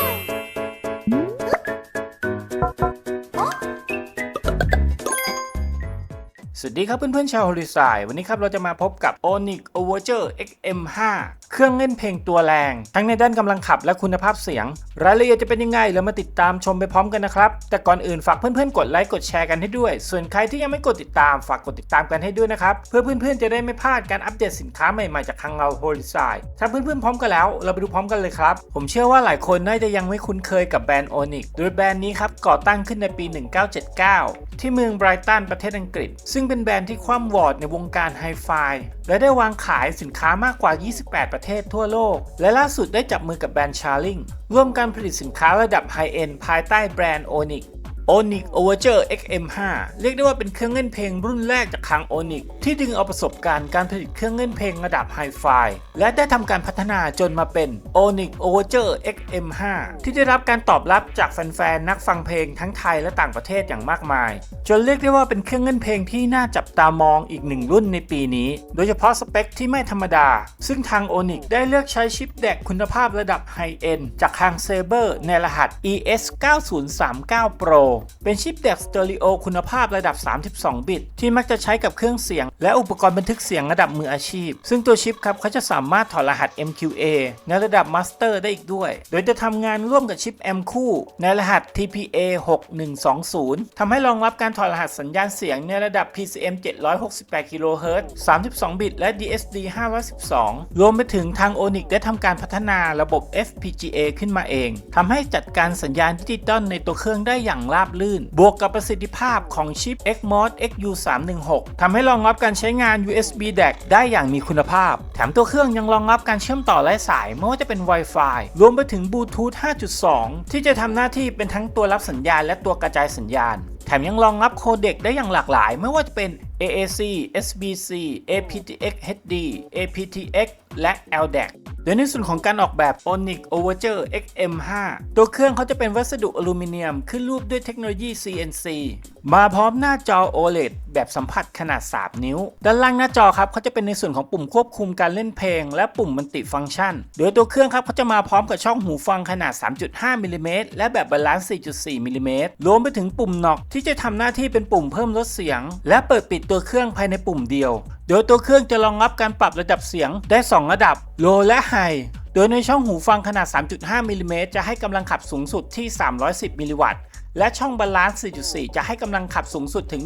ー สวัสดีครับเพื่อนๆชาวฮอลิซายวันนี้ครับเราจะมาพบกับ Onyx Overture XM5 เครื่องเล่นเพลงตัวแรง ทั้งในด้านกำลังขับและคุณภาพเสียง รายละเอียดจะเป็นยังไงเรามาติดตามชมไปพร้อมกันนะครับ แต่ก่อนอื่นฝากเพื่อนๆกดไลค์กดแชร์กันให้ด้วย ส่วนใครที่ยังไม่กดติดตามฝากกดติดตามกันให้ด้วยนะครับ เพื่อเพื่อนๆจะได้ไม่พลาดการอัปเดตสินค้าใหม่ๆจากทางเราฮอลิซายถ้าเพื่อนๆพร้อมกันแล้ว เราไปดูพร้อมกันเลยครับผมเชื่อว่าหลายคนน่าจะยังไม่คุ้นเคยกับแบรนด์ Onyx โดยแบรนด์นี้ครับก่อตั้งขึ้นในปี 1979 ที่เมืองไบรตันประเทศอังกฤษ ซึ่งเป็นแบรนด์ที่คว่ำวอร์ดในวงการไฮไฟและได้วางขายสินค้ามากกว่า 28 ประเทศทั่วโลก และล่าสุดได้จับมือกับแบรนด์ชาร์ลิงร่วมการผลิตสินค้าระดับไฮเอ็นภายใต้แบรนด์โอนิก Onyx Overture XM5 เรียกได้ว่าเป็นเครื่องเล่นเพลงรุ่นแรกจากทาง Onyx ที่ดึงเอาประสบการณ์การผลิตเครื่องเล่นเพลงระดับไฮไฟและได้ทำการพัฒนาจนมาเป็น Onyx Overture XM5 ที่ได้รับการตอบรับจากแฟนๆนักฟังเพลงทั้งไทยและต่างประเทศอย่างมากมาย จนเรียกได้ว่าเป็นเครื่องเล่นเพลงที่น่าจับตามองอีกหนึ่งรุ่นในปีนี้ โดยเฉพาะสเปคที่ไม่ธรรมดา ซึ่งทาง Onyx ได้เลือกใช้ชิปแดกคุณภาพระดับไฮเอ็นจากทาง Saber ในรหัส ES 9039 Pro เป็นชิปแดกสเตอริโอคุณภาพระดับ 32 บิต ที่มักจะใช้กับเครื่องเสียง และอุปกรณ์บันทึกเสียงระดับมืออาชีพ ซึ่งตัวชิปครับเขาจะสามารถถอดรหัส MQA ในระดับ Master ได้อีกด้วย โดยจะทำงานร่วมกับชิป M คู่ ในรหัส TPA 6120ทำให้รองรับการถอดรหัสสัญญาณเสียงในระดับ PCM 768 kHz 32 บิต และ DSD 512 รวมไปถึงทาง Onyx ได้ทำการพัฒนาระบบ FPGA ขึ้นมาเองทำให้จัดการสัญญาณดิจิตอลในตัวเครื่องได้อย่างล่ราบรื่น บวกกับประสิทธิภาพของชิป XMOD XU316 ทำให้รองรับการใช้งาน USB DAC ได้อย่างมีคุณภาพ แถมตัวเครื่องยังรองรับการเชื่อมต่อไร้สายไม่ว่าจะเป็น Wi-Fi รวมไปถึง Bluetooth 5.2 ที่จะทำหน้าที่เป็นทั้งตัวรับสัญญาณและตัวกระจายสัญญาณ แถมยังรองรับโคเด็กได้อย่างหลากหลาย ไม่ว่าจะเป็น AAC, SBC, aptX HD, aptX และ LDAC โดยในส่วนของการออกแบบ Onyx Overture XM5 ตัวเครื่องเขาจะเป็นวัสดุอลูมิเนียมขึ้นรูปด้วยเทคโนโลยี CNC มาพร้อมหน้าจอ OLED แบบสัมผัสขนาด 3 นิ้ว ด้านล่างหน้าจอครับเขาจะเป็นในส่วนของปุ่มควบคุมการเล่นเพลง และปุ่มมัลติฟังก์ชัน โดยตัวเครื่องครับเขาจะมาพร้อมกับช่องหูฟังขนาด 3.5มิลลิเมตรและแบบบาลานซ์ 4.4มิลลิเมตรรวมไปถึงปุ่มน็อกที่จะทำหน้าที่เป็นปุ่มเพิ่มลดเสียง และเปิดปิดตัวเครื่องภายในปุ่มเดียว โดยตัวเครื่องจะรองรับการปรับระดับเสียงได้ 2 ระดับ Low และ High โดยในช่องหูฟังขนาด 3.5มิลลิเมตรจะให้กำลังขับสูงสุดที่ 310มิลลิวัตต์ และช่องบาลานซ์ 4.4 จะให้กำลังขับสูงสุดถึง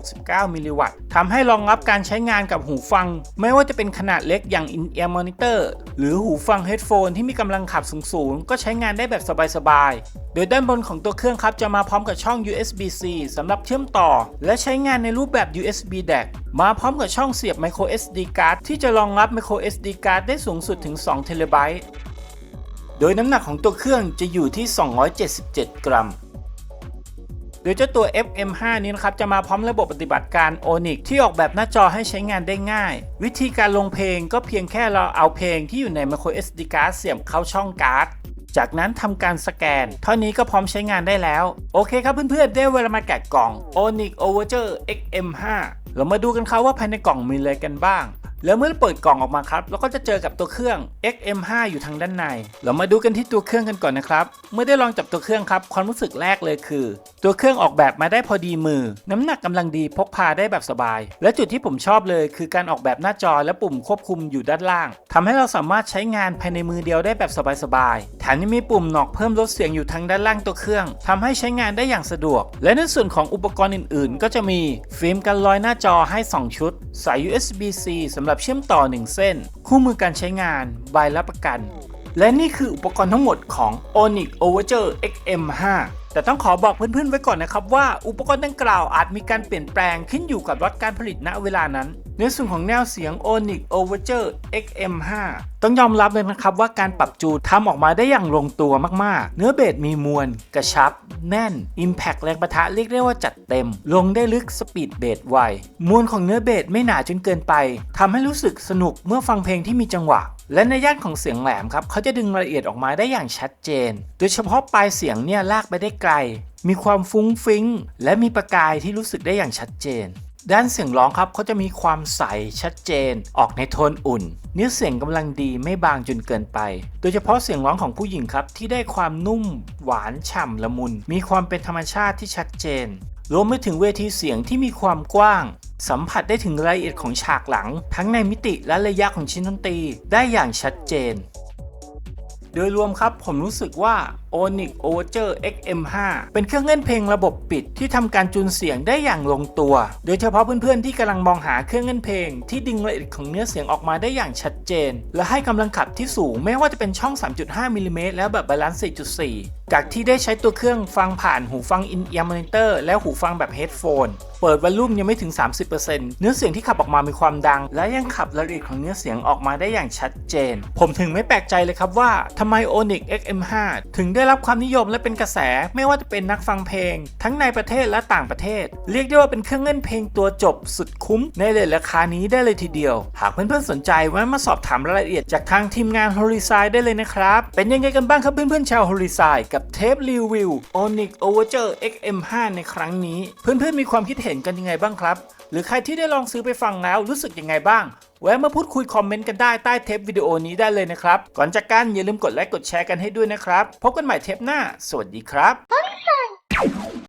1,069 มิลลิวัตต์ทำให้รองรับการใช้งานกับหูฟัง ไม่ว่าจะเป็นขนาดเล็กอย่าง in-ear monitor หรือหูฟังเฮดโฟนที่มีกำลังขับสูงๆ ก็ใช้งานได้แบบสบายๆ โดยด้านบนของตัวเครื่องครับจะมาพร้อมกับช่อง USB-C สำหรับเชื่อมต่อ และใช้งานในรูปแบบ USB DAC มาพร้อมกับช่องเสียบ micro SD card ที่จะรองรับ micro SD card ได้สูงสุดถึง2 t b โดยน้ำหนักของตัวเครื่องจะอยู่ที่ 277 กรัม โดยเจ้าตัว FM5 นี้นะครับจะมาพร้อมระบบปฏิบัติการ Onyx ที่ออกแบบหน้าจอให้ใช้งานได้ง่าย วิธีการลงเพลงก็เพียงแค่เราเอาเพลงที่อยู่ใน micro SD card เสียบเข้าช่องการ์ดจากนั้นทำการสแกน เท่านี้ก็พร้อมใช้งานได้แล้ว โอเคครับเพื่อนๆ ได้เวลามาแกะกล่อง Onyx Overture XM5 เรามาดูกันครับว่าภายในกล่องมีอะไรกันบ้าง แล้วเมื่อเปิดกล่องออกมาครับเราก็จะเจอกับตัวเครื่อง XM5 อยู่ทางด้านใน เรามาดูกันที่ตัวเครื่องกันก่อนนะครับ เมื่อได้ลองจับตัวเครื่องครับ ความรู้สึกแรกเลยคือ ตัวเครื่องออกแบบมาได้พอดีมือ น้ำหนักกำลังดีพกพาได้แบบสบาย และจุดที่ผมชอบเลย คือการออกแบบหน้าจอและปุ่มควบคุมอยู่ด้านล่างทำให้เราสามารถใช้งานภายในมือเดียวได้แบบสบายๆแถมยังมีปุ่มหนอกเพิ่มลดเสียงอยู่ทางด้านล่างตัวเครื่องทำให้ใช้งานได้อย่างสะดวก และในส่วนของอุปกรณ์อื่น ๆ ก็จะมีฟิล์มกันรอยหน้าจอให้ 2 ชุด สาย USB-C สำหรับเชื่อมต่อ 1 เส้น คู่มือการใช้งาน ใบรับประกัน และนี่คืออุปกรณ์ทั้งหมดของ Onyx Overture XM5 แต่ต้องขอบอกเพื่อนๆไว้ก่อนนะครับว่าอุปกรณ์ดังกล่าวอาจมีการเปลี่ยนแปลงขึ้นอยู่กับรถการผลิตณเวลานั้น ในส่วนของแนวเสียง Onyx Overture XM5 ต้องยอมรับเลยนะครับว่าการปรับจูนทำออกมาได้อย่างลงตัวมากๆ เนื้อเบสมีมวล กระชับ แน่น Impact แรงประทะเรียกได้ว่าจัดเต็ม ลงได้ลึกสปีดเบสไวมวลของเนื้อเบสไม่หนาจนเกินไปทำให้รู้สึกสนุกเมื่อฟังเพลงที่มีจังหวะ และในย่านของเสียงแหลมครับเขาจะดึงรายละเอียดออกมาได้อย่างชัดเจน โดยเฉพาะปลายเสียงเนี่ยลากไปได้ไกล มีความฟุ้งฟิ้ง และมีประกายที่รู้สึกได้อย่างชัดเจน ด้านเสียงร้องครับเขาจะมีความใสชัดเจน ออกในโทนอุ่น เนื้อเสียงกำลังดีไม่บางจนเกินไป โดยเฉพาะเสียงร้องของผู้หญิงครับที่ได้ความนุ่ม หวานฉ่ำละมุน มีความเป็นธรรมชาติที่ชัดเจน รวมไปถึงเวทีเสียงที่มีความกว้าง สัมผัสได้ถึงรายละเอียดของฉากหลัง ทั้งในมิติและระยะของชิ้นดนตรีได้อย่างชัดเจน โดยรวมครับผมรู้สึกว่า Onyx Overture XM5 เป็นเครื่องเล่นเพลงระบบปิดที่ทำการจูนเสียงได้อย่างลงตัว โดยเฉพาะเพื่อนๆที่กำลังมองหาเครื่องเล่นเพลง ที่ดึงละเอียดของเนื้อเสียงออกมาได้อย่างชัดเจน และให้กำลังขับที่สูงไม่ว่าจะเป็นช่อง 3.5มิลลิเมตรแล้วแบบบาลานซ์ 4.4 จากที่ได้ใช้ตัวเครื่องฟังผ่านหูฟัง in-ear monitor และหูฟังแบบ headphone เปิดวอลลุ่มยังไม่ถึง 30%เนื้อเสียงที่ขับออกมามีความดัง และยังขับละเอียดของเนื้อเสียงออกมาได้อย่างชัดเจน ผมถึงไม่แปลกใจเลยครับว่าทำไม Onyx XM5 ถึงได้ได้รับความนิยมและเป็นกระแสไม่ว่าจะเป็นนักฟังเพลง ทั้งในประเทศและต่างประเทศ เรียกได้ว่าเป็นเครื่องเล่นเพลงตัวจบสุดคุ้มในเลทราคานี้ได้เลยทีเดียว หากเพื่อนๆสนใจแวะมาสอบถามรายละเอียดจากทางทีมงาน h o r i z o ได้เลยนะครับ เป็นยังไงกันบ้างครับเพื่อนๆชาว h o r i z o กับเทปรีวิว Onyx Overture XM5 ในครั้งนี้ เพื่อนๆมีความคิดเห็นกันยังไงบ้างครับ หรือใครที่ได้ลองซื้อไปฟังแล้วรู้สึกยังไงบ้าง แวะมาพูดคุยคอมเมนต์กันได้ใต้เทปวิดีโอนี้ได้เลยนะครับ ก่อนจากกันอย่าลืมกดไลค์กดแชร์กันให้ด้วยนะครับ พบกันใหม่เทปหน้า สวัสดีครับ